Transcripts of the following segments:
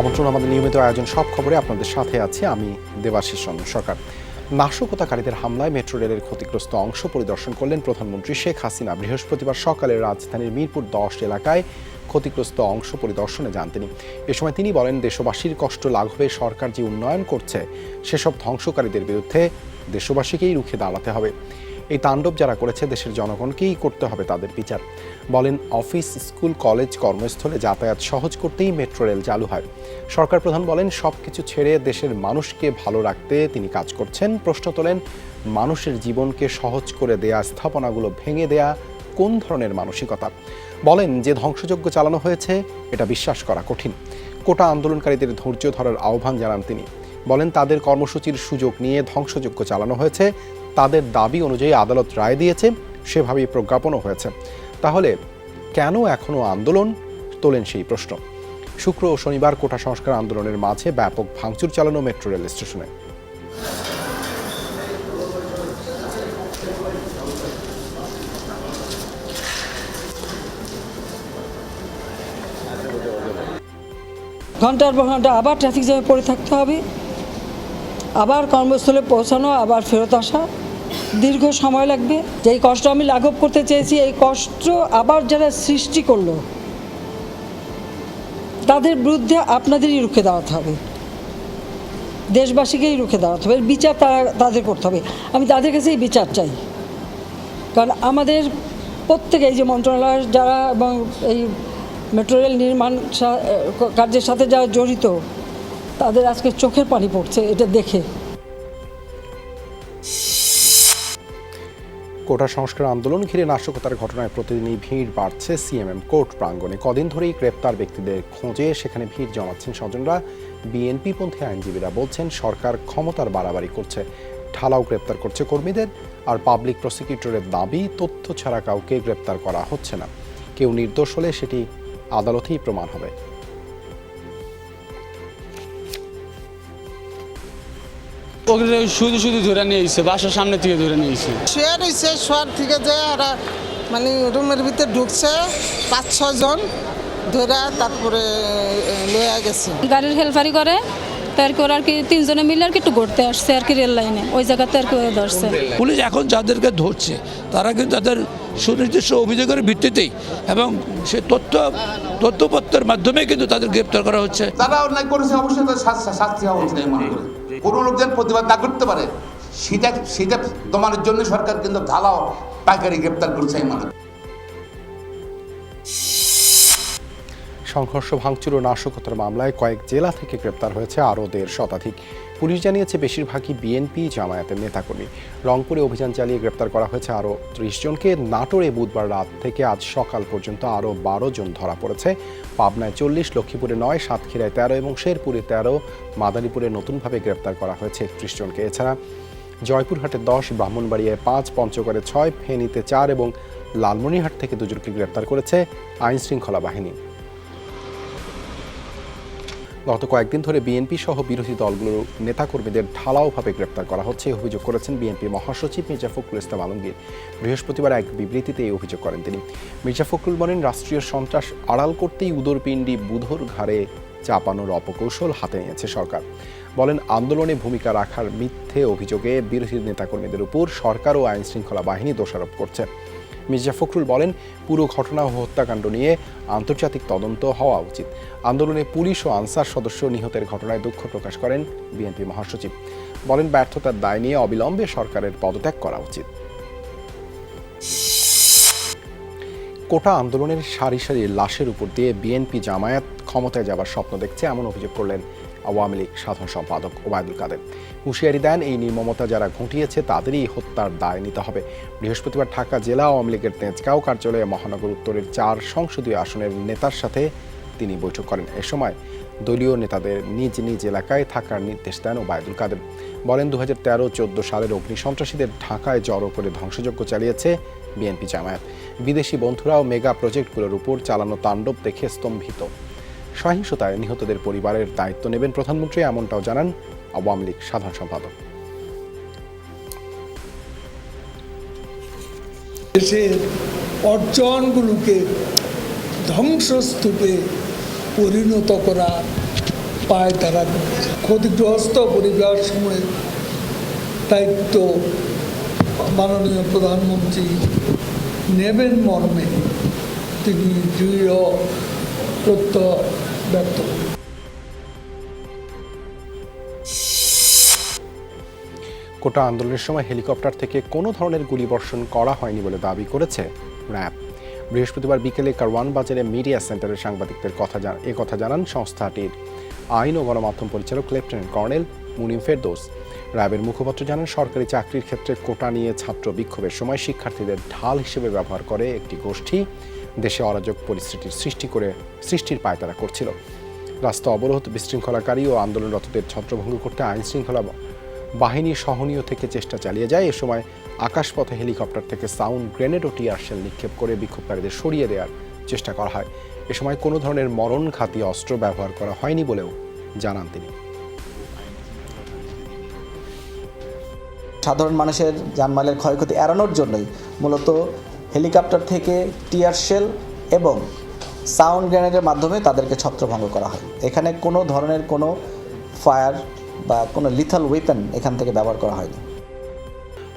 আমন্ত্রণ, আমাদের নিয়মিত আয়োজন, সব খবরে আপনাদের সাথে আছে আমি, দেবাশিস চন্দ্র সরকার। নাশকতাকারীদের হামলায় মেট্রো রেলের ক্ষতিগ্রস্ত অংশ পরিদর্শন করলেন প্রধানমন্ত্রী শেখ হাসিনা। বৃহস্পতিবার সকালে রাজধানীর মিরপুর দশ এলাকায় ক্ষতিগ্রস্ত অংশ পরিদর্শনে যান তিনি। এ সময় তিনি বলেন, দেশবাসীর কষ্ট লাঘবে, সরকার যে উন্নয়ন করছে, সেসব ধ্বংসকারীদের বিরুদ্ধে দেশবাসীকেই রুখে দাঁড়াতে হবে। এই তাণ্ডব যারা করেছে দেশের জনগণকেই করতে হবে তাদের বিচার। বলেন, অফিস, স্কুল, কলেজ, কর্মস্থলে যাতায়াত সহজ করতেই মেট্রো রেল চালু হয়। সরকার প্রধান বলেন সব কিছু ছেড়ে দেশের মানুষকে ভালো রাখতে তিনি কাজ করছেন। প্রশ্ন তোলেন, মানুষের জীবনকে সহজ করে দেয়া, স্থাপনাগুলো ভেঙে দেয়া কোন ধরনের মানসিকতা? বলেন, যে ধ্বংসযজ্ঞ চালানো হয়েছে, এটা বিশ্বাস করা কঠিন। কোটা আন্দোলনকারীদের ধৈর্য ধরার আহ্বান জানান তিনি। বলেন, তাদের কর্মসূচির সুযোগ নিয়ে ধ্বংসযজ্ঞ চালানো হয়েছে তাদের দাবি অনুযায়ী আদালত রায় দিয়েছে, সেভাবেই প্রজ্ঞাপনও হয়েছে। তাহলে কেন এখনও আন্দোলন? তোলেন সেই প্রশ্ন। শুক্র ও শনিবার কোটা সংস্কার আন্দোলনের মাঝে ব্যাপক ভাঙচুর চালানো মেট্রো রেল স্টেশনে। ঘণ্টার পর ঘণ্টা আবার ট্রাফিক জ্যামে পড়ে থাকতে হবে। আবার কর্মস্থলে পৌঁছানো, আবার ফেরত আসা। দীর্ঘ সময় লাগবে। যেই কষ্ট আমি লাঘব করতে চেয়েছি, এই কষ্ট আবার যারা সৃষ্টি করল, তাদের বিরুদ্ধে আপনাদেরই রুখে দাঁড়াতে হবে। দেশবাসীকেই রুখে দাঁড়াতে হবে। বিচার তারা, তাদের করতে হবে। আমি তাদের কাছেই বিচার চাই। কারণ আমাদের প্রত্যেকে এই যে মন্ত্রণালয়ের যারা এবং এই মেট্রো রেল নির্মাণ কার্যের সাথে যারা জড়িত, তাদের আজকে চোখের পানি পড়ছে এটা দেখে। কোটা সংস্কার আন্দোলন ঘিরে নাশকতার ঘটনায় প্রতিদিনই ভিড় বাড়ছে সিএমএম কোর্ট প্রাঙ্গণে। কদিন ধরেই গ্রেপ্তার ব্যক্তিদের খোঁজে সেখানে ভিড় জমাচ্ছেন স্বজনরা। বিএনপি পন্থী আইনজীবীরা বলছেন, সরকার ক্ষমতার বাড়াবাড়ি করছে। ঢালাও গ্রেপ্তার করছে কর্মীদের আর পাবলিক প্রসিকিউটরের দাবি, তথ্য ছাড়া কাউকে গ্রেপ্তার করা হচ্ছে না। কেউ নির্দোষ হলে সেটি আদালতেই প্রমাণ হবে। ওগুলো শুধু শুধু ধরে নিয়েছে বাসার সামনে থেকে ধরে নিয়েছে শুয়ে রয়েছে শোয়ার থেকে যে ওরা মানে রুমের ভিতরে ঢুকছে পাঁচ ছজন ধরে তারপরে লয়ে গেছে। গাড়ির হেল্পারি করে তো আর কি ওরা আর কি তিনজনে মিলে আর কি একটু ঘুরতে আসছে আর কি রেল লাইনে। ওই জায়গাতে আর কি ধরছে। পুলিশ এখন যাদেরকে ধরছে তারা কিন্তু তাদের সুনির্দিষ্ট অভিযোগের ভিত্তিতেই এবং সে তথ্য তথ্যপত্রের মাধ্যমে কিন্তু তাদের গ্রেপ্তার করা হচ্ছে। তারা অন্যায় করেছে অবশ্যই শাস্তি শাস্তি হওয়া উচিত মনে করি। কোনো লোকজন প্রতিবাদ না করতে পারে। সেটা সেটা দমানোর জন্য সরকার কিন্তু ঢালাও পাইকারি গ্রেপ্তার করছে এই মনে সংঘর্ষ ভাঙচুর ও নাশকতার মামলায় কয়েক জেলা থেকে গ্রেপ্তার হয়েছে আরও দেড় শতাধিক। পুলিশ জানিয়েছে, বেশিরভাগই বিএনপি জামায়াতের নেতাকর্মী। রংপুরে অভিযান চালিয়ে গ্রেপ্তার করা হয়েছে আরও ত্রিশ জনকে। নাটোরে বুধবার রাত থেকে আজ সকাল পর্যন্ত আরও বারো জন ধরা পড়েছে। পাবনায় চল্লিশ, লক্ষ্মীপুরে নয়, সাতক্ষীরায় তেরো এবং শেরপুরে তেরো। মাদারীপুরে নতুনভাবে গ্রেপ্তার করা হয়েছে একত্রিশ জনকে। এছাড়া জয়পুরহাটে দশ, ব্রাহ্মণবাড়িয়ায় পাঁচ, পঞ্চগড়ে ছয়, ফেনীতে চার এবং লালমনিরহাট থেকে দুজনকে গ্রেপ্তার করেছে আইনশৃঙ্খলা বাহিনী। গত কয়েকদিন ধরে বিএনপি সহ বিরোধী দলগুলোর নেতাকর্মীদের ঢালাওভাবে গ্রেপ্তার করা হচ্ছে। অভিযোগ করেছেন বিএনপি মহাসচিব মির্জা ফখরুল ইসলাম আলমগীর। বৃহস্পতিবার এক বিবৃতিতে এই অভিযোগ করেন তিনি। মির্জা ফখরুল বলেন, রাষ্ট্রীয় সন্ত্রাস আড়াল করতেই উদরপিণ্ডি বুধর ঘাড়ে চাপানোর অপকৌশল হাতে নিয়েছে সরকার। বলেন, আন্দোলনে ভূমিকা রাখার মিথ্যে অভিযোগে বিরোধী নেতাকর্মীদের উপর সরকার ও আইন শৃঙ্খলা বাহিনী দোষারোপ করছে। মির্জা ফখরুল বলেন, পুরো ঘটনা ও হত্যাকাণ্ড নিয়ে আন্তর্জাতিক তদন্ত হওয়া উচিত। আন্দোলনে পুলিশ ও আনসার সদস্য নিহতের ঘটনায় দুঃখ প্রকাশ করেন বিএনপি মহাসচিব। বলেন, ব্যর্থতার দায় নিয়ে অবিলম্বে সরকারের পদত্যাগ করা উচিত। কোটা আন্দোলনের সারি সারি লাশের উপর দিয়ে বিএনপি জামায়াত ক্ষমতায় যাবার স্বপ্ন দেখছে, এমন অভিযোগ করলেন আওয়ামী লীগ সাধারণ সম্পাদক ওবায়দুল কাদের। হুঁশিয়ারি দেন, এই নির্মমতা যারা ঘটিয়েছে তাদেরই হত্যার দায় নিতে হবে। বৃহস্পতিবার ঢাকা জেলা আওয়ামী লীগের তেজগাঁও কার্যালয়ে মহানগর উত্তরের চার সংসদীয় আসনের নেতার সাথে তিনি বৈঠক করেন। এ সময় দলীয় নেতাদের নিজ নিজ এলাকায় থাকার নির্দেশ দেন ওবায়দুল কাদের। বলেন দু হাজার তেরো চোদ্দ সালের অগ্নি সন্ত্রাসীদের ঢাকায় জড়ো করে ধ্বংসযজ্ঞ চালিয়েছে বিএনপি জামায়াত। বিদেশি বন্ধুরাও মেগা প্রজেক্টগুলোর উপর চালানো তাণ্ডব দেখে স্তম্ভিত। সহিংসতায় নিহতদের পরিবারের দায়িত্ব নেবেন প্রধানমন্ত্রী এমনটাও জানান আওয়ামী লীগ সাধারণ সম্পাদক। দেশের অর্জনগুলোকে ধ্বংসস্তূপে পরিণত করা পায় তারা ক্ষতিগ্রস্ত পরিবার সময় দায়িত্ব মাননীয় প্রধানমন্ত্রী নেবেন মর্মে। তিনি দৃঢ় প্রত্যয় করেন কোটা আন্দোলনের সময় হেলিকপ্টার থেকে কোনো ধরনের গুলিবর্ষণ করা হয়নি বলে দাবি করেছে র্যাব। বৃহস্পতিবার বিকেলে কারওয়ান বাজারে মিডিয়া সেন্টারের সাংবাদিকদের কথা এ কথা জানান সংস্থাটির আইন ও গণমাধ্যম পরিচালক লেফটেন্যান্ট কর্নেল মুনিম ফেরদৌস। র্যাবের মুখপাত্র জানান, সরকারি চাকরির ক্ষেত্রে কোটা নিয়ে ছাত্র বিক্ষোভের সময় শিক্ষার্থীদের ঢাল হিসেবে ব্যবহার করে একটি গোষ্ঠী দেশে অরাজক পরিস্থিতির সৃষ্টি করে সৃষ্টির পায়তারা করছিল। রাস্তা অবরোধ, বিশৃঙ্খলাকারী ও আন্দোলনরতদের ছত্রভঙ্গ করতে আইন শৃঙ্খলা বাহিনী সহনীয় থেকে চেষ্টা চালিয়ে যায়। এ সময় আকাশপথে হেলিকপ্টার থেকে সাউন্ড গ্রেনেড ও টিয়ার শেল নিক্ষেপ করে বিক্ষোভকারীদের সরিয়ে দেওয়ার চেষ্টা করা হয়। এ সময় কোনো ধরনের মরণঘাতী অস্ত্র ব্যবহার করা হয়নি বলেও জানান তিনি। সাধারণ মানুষের জানমালের ক্ষয়ক্ষতি এড়ানোর জন্যই মূলত হেলিকপ্টার থেকে টিয়ার শেল এবং সাউন্ড গ্রেনেডের মাধ্যমে তাদেরকে ছত্রভঙ্গ করা হয়। এখানে কোনো ধরনের কোনো ফায়ার বা কোনো লিথাল ওয়েপেন এখান থেকে ব্যবহার করা হয়নি।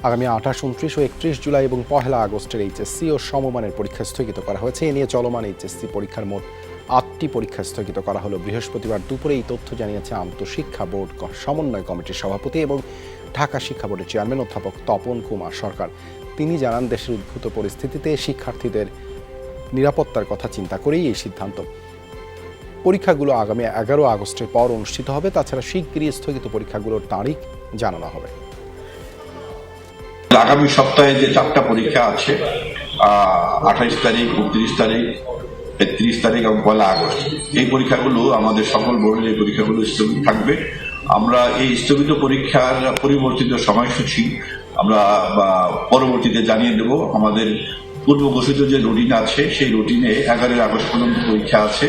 আগামী আঠাশ, উনত্রিশ ও একত্রিশ জুলাই এবং পহেলা আগস্টের এইচএসসি ও সমমানের পরীক্ষা স্থগিত করা হয়েছে। এ নিয়ে চলমান এইচএসসি পরীক্ষার মোট আটটি পরীক্ষা স্থগিত করা হলো। বৃহস্পতিবার দুপুরে এই তথ্য জানিয়েছে আন্তঃশিক্ষা বোর্ড সমন্বয় কমিটির সভাপতি এবং ঢাকা শিক্ষা বোর্ডের চেয়ারম্যান অধ্যাপক তপন কুমার সরকার। তিনি জানান, দেশের উদ্ভূত পরিস্থিতিতে শিক্ষার্থীদের নিরাপত্তার কথা চিন্তা করেই এই সিদ্ধান্ত। পরীক্ষাগুলো আগামী এগারো আগস্টের পর অনুষ্ঠিত হবে, তাছাড়া শিগগিরই স্থগিত পরীক্ষাগুলোর তারিখ জানানো হবে। আগামী সপ্তাহে যে চারটা পরীক্ষা আছে আঠাইশ তারিখ, উনত্রিশ তারিখ, তেত্রিশ তারিখ এবং পয়লা আগস্ট, এই পরীক্ষাগুলো আমাদের সকল বোর্ডের এই পরীক্ষাগুলো স্থগিত থাকবে। আমরা এই স্থগিত পরীক্ষার পরিবর্তিত সময়সূচি আমরা পরবর্তীতে জানিয়ে দেব, আমাদের পূর্ব ঘোষিত যে রুটিন আছে, সেই রুটিনে এগারোই আগস্ট পর্যন্ত পরীক্ষা আছে।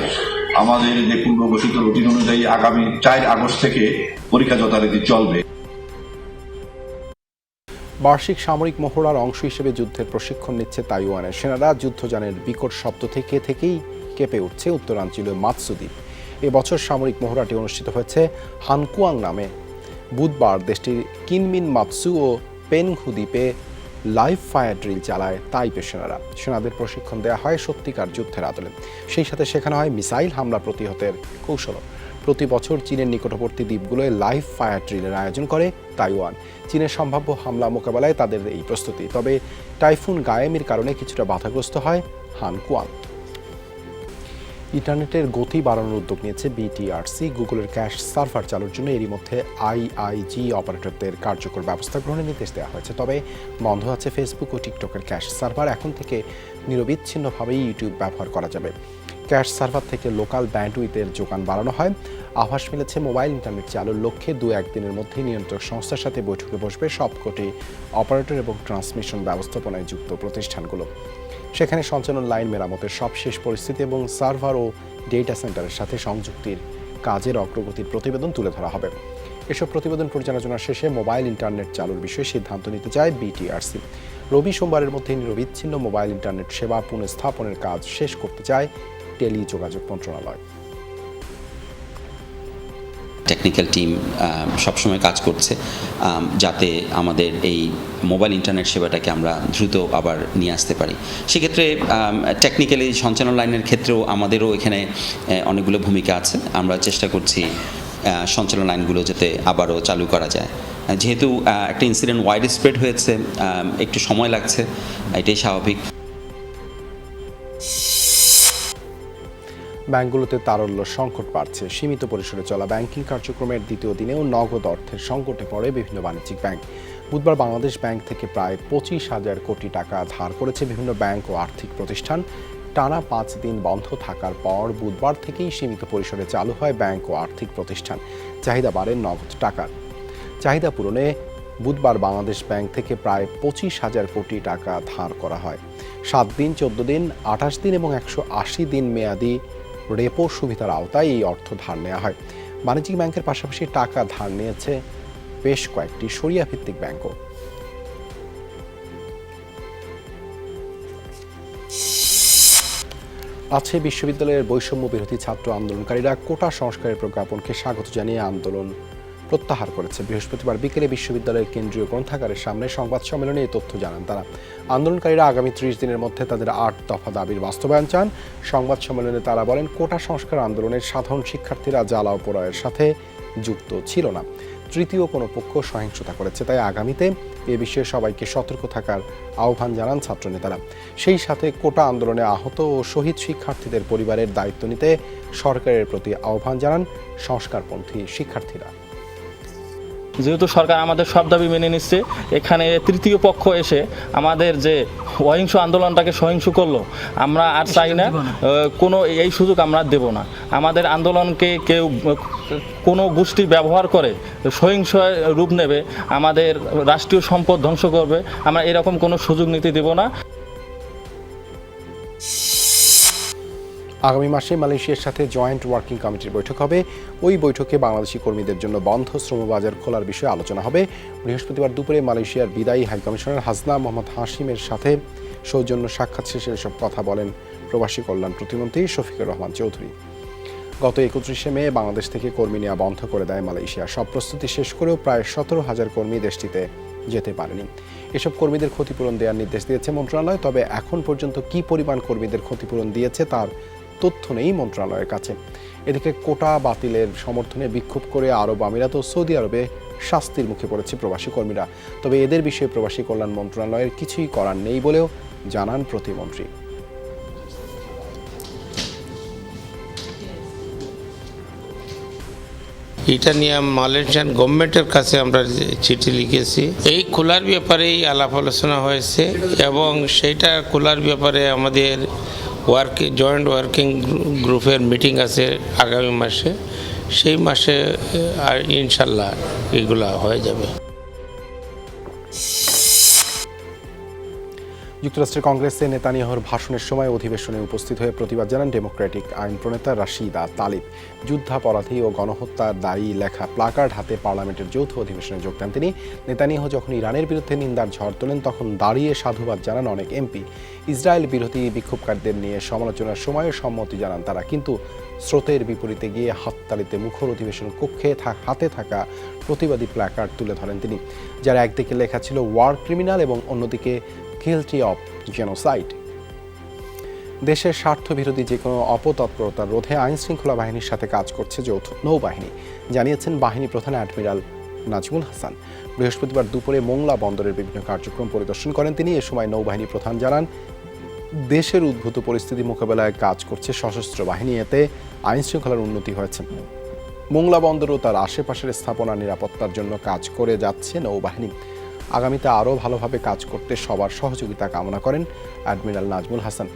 আমাদের যে পূর্ব ঘোষিত রুটিন অনুযায়ী আগামী চার আগস্ট থেকে পরীক্ষা যথারীতি চলবে। বার্ষিক সামরিক মহড়ার অংশ হিসেবে যুদ্ধের প্রশিক্ষণ নিচ্ছে তাইওয়ানের সেনারা। যুদ্ধযানের বিকট শব্দ থেকে, থেকেই কেঁপে উঠছে উত্তরাঞ্চলীয় মাতসুদ্বীপ এবছর সামরিক মহড়াটি অনুষ্ঠিত হয়েছে হানকুয়াং নামে। বুধবার দেশটির কিনমিন মাতসু ও পেনঘু দ্বীপে লাইভ ফায়ার ড্রিল চালায় তাইপে সেনারা সেনাদের প্রশিক্ষণ দেওয়া হয় সত্যিকার যুদ্ধের আদলে। সেই সাথে শেখানো হয় মিসাইল হামলা প্রতিহতের কৌশল প্রতি বছর চীনের নিকটবর্তী দ্বীপগুলোয় লাইভ ফায়ার ড্রিলের আয়োজন করে তাইওয়ান। চীনের সম্ভাব্য হামলা মোকাবেলায় তাদের এই প্রস্তুতি। তবে টাইফুন গায়েমির কারণে কিছুটা বাধাগ্রস্ত হয় হানকুয়াং ইন্টারনেটের গতি বাড়ানোর উদ্যোগ নিয়েছে বিটিআরসি গুগলের ক্যাশ সার্ভার চালুর জন্য এরই মধ্যে আইআইজি অপারেটরদের কার্যকর ব্যবস্থা গ্রহণের নির্দেশ দেওয়া হয়েছে। তবে বন্ধ আছে ফেসবুক ও টিকটকের ক্যাশ সার্ভার। এখন থেকে নিরবিচ্ছিন্নভাবেই ইউটিউব ব্যবহার করা যাবে। ক্যাশ সার্ভার থেকে লোকাল ব্যান্ডউইথের যোগান বাড়ানো হয়। আভাস মিলেছে মোবাইল ইন্টারনেট চালুর লক্ষ্যে দু একদিনের মধ্যে নিয়ন্ত্রক সংস্থার সাথে বৈঠকে বসবে সবকটি অপারেটর এবং ট্রান্সমিশন ব্যবস্থাপনায় যুক্ত প্রতিষ্ঠানগুলো। সেখানে সঞ্চালন লাইন মেরামতের সবশেষ পরিস্থিতি এবং সার্ভার ও ডেটা সেন্টারের সাথে সংযুক্তির কাজের অগ্রগতির প্রতিবেদন তুলে ধরা হবে। এসব প্রতিবেদন পর্যালোচনা শেষে মোবাইল ইন্টারনেট চালুর বিষয়ে সিদ্ধান্ত নিতে চায় বিটিআরসি। রবি সোমবারের মধ্যে নিরবিচ্ছিন্ন মোবাইল ইন্টারনেট সেবা পুনঃস্থাপনের কাজ শেষ করতে চায় টেলিযোগাযোগ মন্ত্রণালয়। টেকনিক্যাল টিম সবসময় কাজ করছে যাতে আমাদের এই মোবাইল ইন্টারনেট সেবাটাকে আমরা দ্রুত আবার নিয়ে আসতে পারি। সেক্ষেত্রে টেকনিক্যালি সঞ্চালন লাইনের ক্ষেত্রেও আমাদেরও এখানে অনেকগুলো ভূমিকা আছে। আমরা চেষ্টা করছি সঞ্চালন লাইনগুলো যাতে আবারও চালু করা যায়। যেহেতু একটা ইনসিডেন্ট ওয়াইড স্প্রেড হয়েছে একটু সময় লাগছে, এটাই স্বাভাবিক। ব্যাংকগুলোতে তারল্য সংকট বাড়ছে। সীমিত পরিসরে চলা ব্যাংকিং কার্যক্রমের দ্বিতীয় দিনেও নগদ অর্থের সংকটে পড়ে বিভিন্ন বাণিজ্যিক ব্যাংক। বুধবার বাংলাদেশ ব্যাংক থেকে প্রায় পঁচিশ হাজার কোটি টাকা ধার করেছে বিভিন্ন ব্যাংক ও আর্থিক প্রতিষ্ঠান। টানা পাঁচ দিন বন্ধ থাকার পর বুধবার থেকেই সীমিত পরিসরে চালু হয় ব্যাংক ও আর্থিক প্রতিষ্ঠান। চাহিদা বাড়ে নগদ টাকার। চাহিদা পূরণে বুধবার বাংলাদেশ ব্যাংক থেকে প্রায় পঁচিশ হাজার কোটি টাকা ধার করা হয়। সাত দিন, চোদ্দ দিন, আঠাশ দিন এবং একশো আশি দিন মেয়াদি রেপো সুবিধার আওতায় এই অর্থ ধার নেওয়া হয়। বাণিজ্যিক ব্যাংকের পাশাপাশি টাকা ধার নিয়েছে বেশ কয়েকটি সরিয়া ভিত্তিক ব্যাংকও। আছে বিশ্ববিদ্যালয়ের বৈষম্য বিরোধী ছাত্র আন্দোলনকারীরা কোটা সংস্কারের প্রজ্ঞাপনকে স্বাগত জানিয়ে আন্দোলন প্রত্যাহার করেছে। বৃহস্পতিবার বিকেলে বিশ্ববিদ্যালয়ের কেন্দ্রীয় গ্রন্থাগারের সামনে সংবাদ সম্মেলনে এই তথ্য জানান তারা। আন্দোলনকারীরা আগামী ত্রিশ দিনের মধ্যে তাদের আট দফা দাবির বাস্তবায়ন চান। সংবাদ সম্মেলনে তারা বলেন, কোটা সংস্কার আন্দোলনের সাধারণ শিক্ষার্থীরা জ্বালাও পোড়ায়ের সাথে যুক্ত ছিল না। তৃতীয় কোনো পক্ষ সহিংসতা করেছে, তাই আগামীতে এ বিষয়ে সবাইকে সতর্ক থাকার আহ্বান জানান ছাত্রনেতারা। সেই সাথে কোটা আন্দোলনে আহত ও শহীদ শিক্ষার্থীদের পরিবারের দায়িত্ব নিতে সরকারের প্রতি আহ্বান জানান সংস্কারপন্থী শিক্ষার্থীরা। যেহেতু সরকার আমাদের সব দাবি মেনে নিচ্ছে এখানে তৃতীয় পক্ষ এসে আমাদের যে অহিংস আন্দোলনটাকে সহিংস করল আমরা আর চাই না কোনো এই সুযোগ আমরা দেব না। আমাদের আন্দোলনকে কেউ কোনো গোষ্ঠী ব্যবহার করে সহিংস রূপ নেবে আমাদের রাষ্ট্রীয় সম্পদ ধ্বংস করবে আমরা এরকম কোনো সুযোগ নিতে দেব না। আগামী মাসে মালয়েশিয়ার সাথে জয়েন্ট ওয়ার্কিং কমিটির বৈঠক হবে। ওই বৈঠকে বাংলাদেশি কর্মীদের জন্য বন্ধ শ্রমবাজার খোলার বিষয়ে আলোচনা হবে। বৃহস্পতিবার দুপুরে মালয়েশিয়ার বিদায়ী হাইকমিশনার হাসনা মোহাম্মদ হাসিমের সাথে সৌজন্য সাক্ষাৎ শেষে এসব কথা বলেন প্রবাসী কল্যাণ প্রতিমন্ত্রী শফিকুর রহমান চৌধুরী। গত একত্রিশে মে বাংলাদেশ থেকে কর্মী নেওয়া বন্ধ করে দেয় মালয়েশিয়া। সব প্রস্তুতি শেষ করেও প্রায় সতেরো হাজার কর্মী দেশটিতে যেতে পারেনি। এসব কর্মীদের ক্ষতিপূরণ দেওয়ার নির্দেশ দিয়েছে মন্ত্রণালয়, তবে এখন পর্যন্ত কি পরিমাণ কর্মীদের ক্ষতিপূরণ দিয়েছে তার তথ্য নেই মন্ত্রণালয়ের কাছে। এদিকে কোটা বাতিলের সমর্থনে বিক্ষোভ করে আরব আমিরাত ও সৌদি আরবে শাস্তির মুখে পড়েছে প্রবাসী কর্মীরা। তবে এদের বিষয়ে প্রবাসী কল্যাণ মন্ত্রণালয়ের কিছুই করার নেই বলেও জানান প্রতিমন্ত্রী। এটা নিয়ে মালয়েশিয়ান গভর্নমেন্টের কাছে আমরা চিঠি লিখেছি। এই খোলার ব্যাপারেই আলাপ আলোচনা হয়েছে এবং সেইটা খোলার ব্যাপারে আমাদের ওয়ার্কিং জয়েন্ট ওয়ার্কিং গ্রুপের মিটিং আছে আগামী মাসে। সেই মাসে আর ইনশাল্লাহ এগুলা হয়ে যাবে। যুক্তরাষ্ট্রের কংগ্রেসে নেতানিয়াহুর ভাষণের সময় অধিবেশনে উপস্থিত হয়ে প্রতিবাদ জানান ডেমোক্রেটিক আইন প্রণেতা রাশিদা তালিব। যুদ্ধাপরাধী ও গণহত্যার দায়ী লেখা প্লাকার্ড হাতে পার্লামেন্টের যৌথ অধিবেশনে যোগ দেন তিনি। নেতানিয়াহু যখন ইরানের বিরুদ্ধে নিন্দার ঝড় তোলেন, তখন দাঁড়িয়ে সাধুবাদ জানান অনেক এমপি। ইসরায়েল বিরোধী বিক্ষোভকারীদের নিয়ে সমালোচনার সময়ও সম্মতি জানান তারা, কিন্তু স্রোতের বিপরীতে গিয়ে হাততালিতে মুখর অধিবেশন কক্ষে হাতে থাকা প্রতিবাদী প্ল্যাকার্ড তুলে ধরেন তিনি। যার একদিকে লেখা ছিল, ওয়ার ক্রিমিনাল এবং অন্যদিকে গিলটি অফ জেনোসাইড দেশের স্বার্থবিরোধী যে কোনো অপতৎপরতা রোধে আইন শৃঙ্খলা বাহিনীর সাথে কাজ করছে যৌথ নৌবাহিনী, জানিয়েছেন বাহিনী প্রধান অ্যাডমিরাল নাজমুল হাসান। বৃহস্পতিবার দুপুরে মোংলা বন্দরের বিভিন্ন কার্যক্রম পরিদর্শন করেন তিনি। এ সময় নৌবাহিনী প্রধান জানান, দেশের উদ্ভূত পরিস্থিতি মোকাবেলায় কাজ করছে সশস্ত্র বাহিনী, এতে আইন শৃঙ্খলার উন্নতি হয়েছে। মোংলা বন্দর ও তার আশেপাশের স্থাপনা নিরাপত্তার জন্য কাজ করে যাচ্ছে নৌবাহিনী। আগামীতে আরও ভালোভাবে কাজ করতে সবার সহযোগিতা কামনা করেন অ্যাডমিরাল নাজমুল হাসান।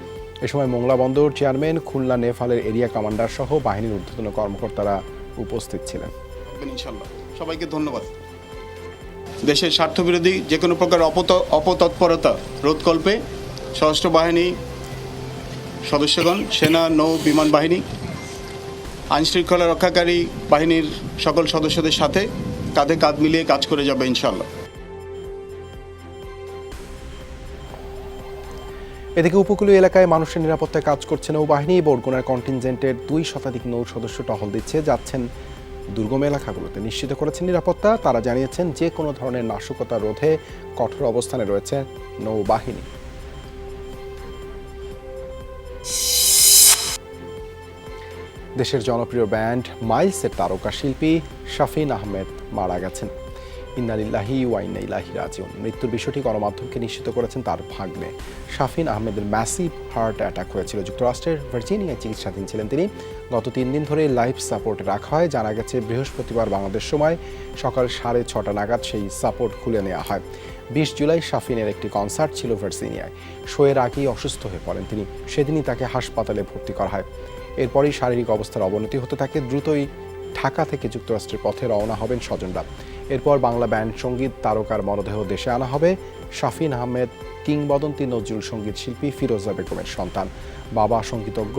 এ সময় মোংলা বন্দর চেয়ারম্যান খুলনা নেফালের এরিয়া কমান্ডার সহ বাহিনীর ঊর্ধ্বতন কর্মকর্তারা উপস্থিত ছিলেন। ইনশাল্লাহ সবাইকে ধন্যবাদ। দেশের স্বার্থবিরোধী যে কোনো প্রকার অপত, অপতৎপরতা রোধকল্পে সশস্ত্র বাহিনী, সদস্যগণ, সেনা, নৌ, বিমান বাহিনী, আইনশৃঙ্খলা রক্ষাকারী বাহিনীর সকল সদস্যদের সাথে কাঁধে কাঁধ মিলিয়ে কাজ করে যাবে ইনশাল্লাহ এদিকে উপকূলীয় এলাকায় মানুষের নিরাপত্তায় কাজ করছে নৌবাহিনী। বরগুনার কন্টিনজেন্টের দুই শতাধিক নৌ সদস্য টহল দিচ্ছে। যাচ্ছেন দুর্গম এলাকাগুলোতে। নিশ্চিত করেছেন নিরাপত্তা। তারা জানিয়েছেন যে কোনো ধরনের নাশকতা রোধে কঠোর অবস্থানে রয়েছে নৌবাহিনী। দেশের জনপ্রিয় ব্যান্ড মাইলসের তারকা শিল্পী শাফিন আহমেদ মারা গেছেন। ইন্নালিল্লাহি ওয়াইনা ইলাহি রাজিউন। মৃত্যুর বিষয়টি গণমাধ্যমকে নিশ্চিত করেছেন তার ভাগ্নে। শাফিন আহমেদের ম্যাসিভ হার্ট অ্যাটাক হয়েছিল। যুক্তরাষ্ট্রের ভার্জিনিয়ায় চিকিৎসাধীন ছিলেন তিনি। গত তিন দিন ধরে লাইফ সাপোর্টে রাখা হয়। জানা গেছে, বৃহস্পতিবার বাংলাদেশ সময় সকাল সাড়ে ছটা নাগাদ সেই সাপোর্ট খুলে নেওয়া হয়। বিশ জুলাই শাফিনের একটি কনসার্ট ছিল ভার্জিনিয়ায়। শোয়ের আগেই অসুস্থ হয়ে পড়েন তিনি। সেদিনই তাকে হাসপাতালে ভর্তি করা হয়। এরপরই শারীরিক অবস্থার অবনতি হতে থাকে। দ্রুতই ঢাকা থেকে যুক্তরাষ্ট্রের পথে রওনা হবেন স্বজনরা। এরপর বাংলা ব্যান্ড সংগীত তারকার মরদেহ দেশে আনা হবে শাফিন আহমেদ, কিংবদন্তি নজরুল সংগীত শিল্পী ফিরোজা বেগমের সন্তান। বাবা সঙ্গীতজ্ঞ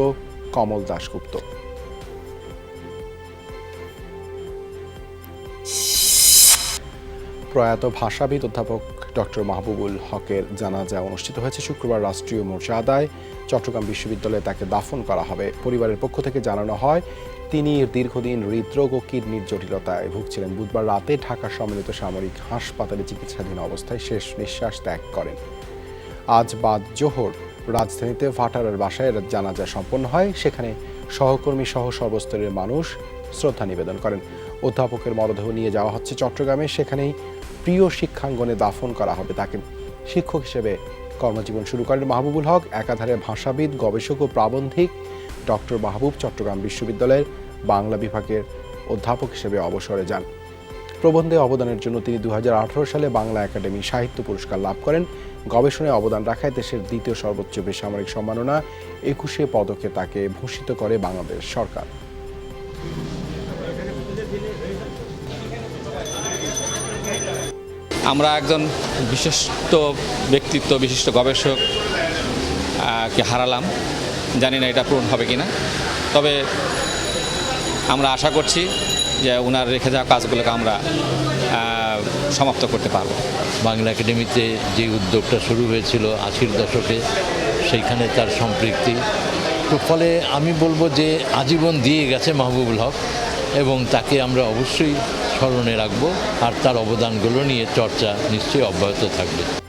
কমল দাশগুপ্ত। প্রয়াত ভাষাবিদ অধ্যাপক ডক্টর মাহবুবুল হকের জানাজা অনুষ্ঠিত হয়েছে শুক্রবার রাষ্ট্রীয় মর্যাদায় চট্টগ্রাম বিশ্ববিদ্যালয়ে তাকে দাফন করা হবে। পরিবারের পক্ষ থেকে জানানো হয় তিনি দীর্ঘদিন হৃদরোগ ও কিডনির জটিলতায় ভুগছিলেন। বুধবার রাতে ঢাকা সম্মিলিত সামরিক হাসপাতালে চিকিৎসাধীন অবস্থায় শেষ নিঃশ্বাস ত্যাগ করেন। আজ বাদ জোহর, রাজধানীতে ভাটারের বাসায় জানাজা সম্পন্ন হয়। সেখানে সহকর্মী সহ সর্বস্তরের মানুষ শ্রদ্ধা নিবেদন করেন। অধ্যাপকের মরদেহ নিয়ে যাওয়া হচ্ছে চট্টগ্রামে। সেখানেই প্রিয় শিক্ষাঙ্গনে দাফন করা হবে তাকে। শিক্ষক হিসেবে কর্মজীবন শুরু করেন মাহবুবুল হক। একাধারে ভাষাবিদ, গবেষক ও প্রাবন্ধিক। ডক্টর মাহবুব চট্টগ্রাম বিশ্ববিদ্যালয়ের বাংলা বিভাগের অধ্যাপক হিসেবে অবসরে যান। প্রবন্ধে অবদানের জন্য তিনি দু হাজার আঠেরো সালে বাংলা একাডেমি সাহিত্য পুরস্কার লাভ করেন। গবেষণায় অবদান রাখায় দেশের দ্বিতীয় সর্বোচ্চ বেসামরিক সম্মাননা একুশে পদকে তাকে ভূষিত করে বাংলাদেশ সরকার। আমরা একজন বিশিষ্ট ব্যক্তিত্ব, বিশিষ্ট গবেষক কে হারালাম। জানি না এটা পূরণ হবে কিনা। তবে আমরা আশা করছি যে ওনার রেখে যাওয়া কাজগুলোকে আমরা সমাপ্ত করতে পারব। বাংলা একাডেমিতে যে উদ্যোগটা শুরু হয়েছিল আশির দশকে, সেইখানে তার সম্পৃক্তি। তো ফলে আমি বলব যে আজীবন দিয়ে গেছে মাহবুবুল হক এবং তাকে আমরা অবশ্যই স্মরণে রাখব আর তার অবদানগুলো নিয়ে চর্চা নিশ্চয়ই অব্যাহত থাকবে।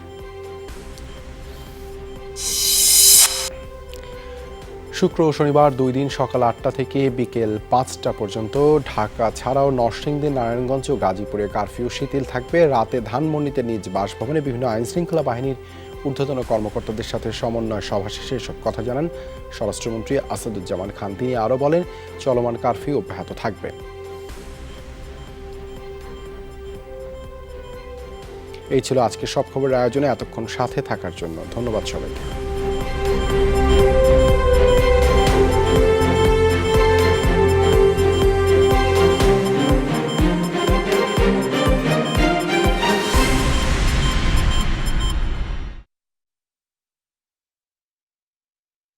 শুক্র ও শনিবার দুই দিন সকাল আটটা থেকে বিকেল পাঁচটা পর্যন্ত ঢাকা ছাড়াও নরসিংদী, নারায়ণগঞ্জ ও গাজীপুরে কারফিউ শিথিল থাকবে। রাতে ধানমন্ডিতে নিজ বাসভবনে বিভিন্ন আইনশৃঙ্খলা বাহিনীর ঊর্ধ্বতন কর্মকর্তাদের সাথে সমন্বয় সভা শেষে এসব কথা জানান স্বরাষ্ট্রমন্ত্রী আসাদুজ্জামান খান। তিনি আরও বলেন, চলমান কারফিউ অব্যাহত থাকবে। এই ছিল আজকে সব খবরের আয়োজনে। এতক্ষণ সাথে থাকার জন্য ধন্যবাদ সবাইকে।